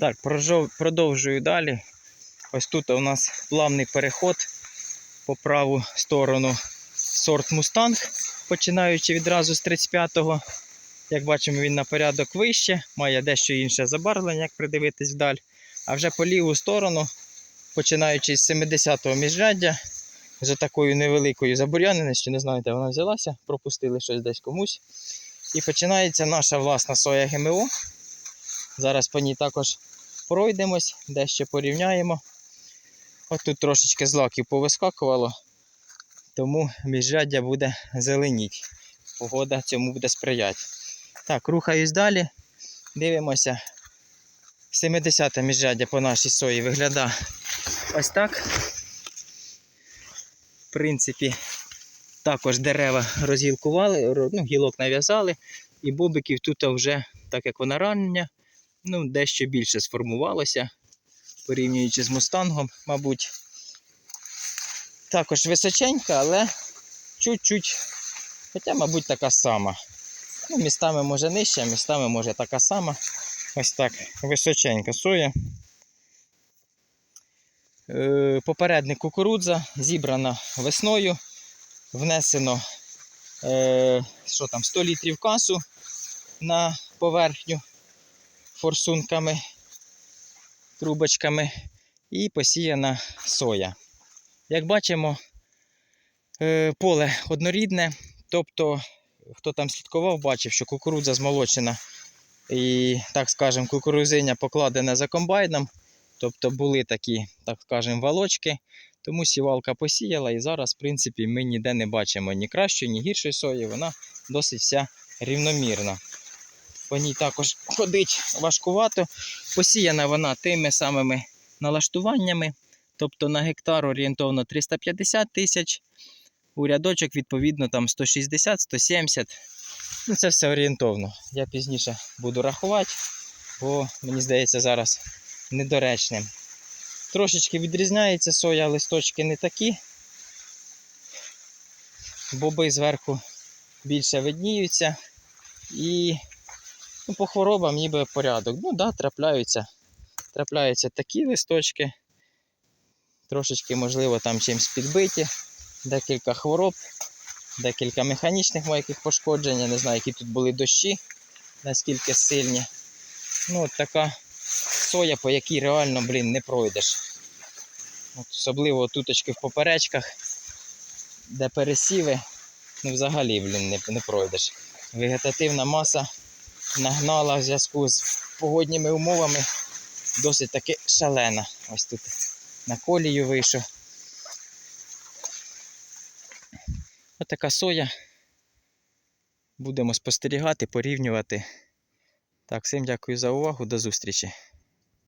Так, продовжую далі. Ось тут у нас плавний переход по праву сторону сорт Мустанг, починаючи відразу з 35-го. Як бачимо, він на порядок вище, має дещо інше забарвлення, як придивитись вдаль. А вже по ліву сторону, починаючи з 70-го міжряддя, з такою невеликою забур'яненістю, не знаю, де вона взялася, пропустили щось десь комусь. І починається наша власна соя ГМО. Зараз по ній також пройдемось, дещо порівняємо. От тут трошечки злаків повискакувало, тому міжряддя буде зеленіть. Погода цьому буде сприяти. Так, рухаюсь далі. Дивимося. 70-те міжряддя по нашій сої виглядає ось так. В принципі, також дерева розгілкували, ну, гілок нав'язали, і бобиків тут вже, так як вона рання, ну, дещо більше сформувалося, порівнюючи з мустангом, мабуть. Також височенька, але чуть-чуть, хоча, мабуть, така сама. Ну, містами може нижча, містами може така сама. Ось так, височенька соя. Е, Попередник кукурудза зібрана весною, внесено е, що там, 100 літрів касу на поверхню форсунками, трубочками і посіяна соя. Як бачимо, е, поле однорідне, тобто, хто там слідкував, бачив, що кукурудза змолочена і, так скажемо, кукурузиня покладена за комбайном. Тобто були такі, так скажемо, валочки. Тому сівалка посіяла і зараз, в принципі, ми ніде не бачимо ні кращої, ні гіршої сої. Вона досить вся рівномірна. По ній також ходить важкувато. Посіяна вона тими самими налаштуваннями. Тобто на гектар орієнтовно 350 тисяч. У рядочок, відповідно, там 160-170. Ну, це все орієнтовно. Я пізніше буду рахувати, бо мені здається зараз недоречним. Трошечки відрізняється соя, листочки не такі. Боби зверху більше видніються. І ну, по хворобам ніби порядок. Ну да, трапляються. Трапляються такі листочки. Трошечки, можливо, там чимось підбиті. Декілька хвороб, декілька механічних моїх пошкоджень. Я не знаю, які тут були дощі, наскільки сильні. Ну, от така соя, по якій реально, блін, не пройдеш. От особливо туточки в поперечках, де пересіви, ну взагалі, блін, не, не пройдеш. Вегетативна маса нагнала в зв'язку з погодніми умовами досить таки шалена. Ось тут на колію вийшов. Ось така соя. Будемо спостерігати, порівнювати. Так, всім дякую за увагу, до зустрічі.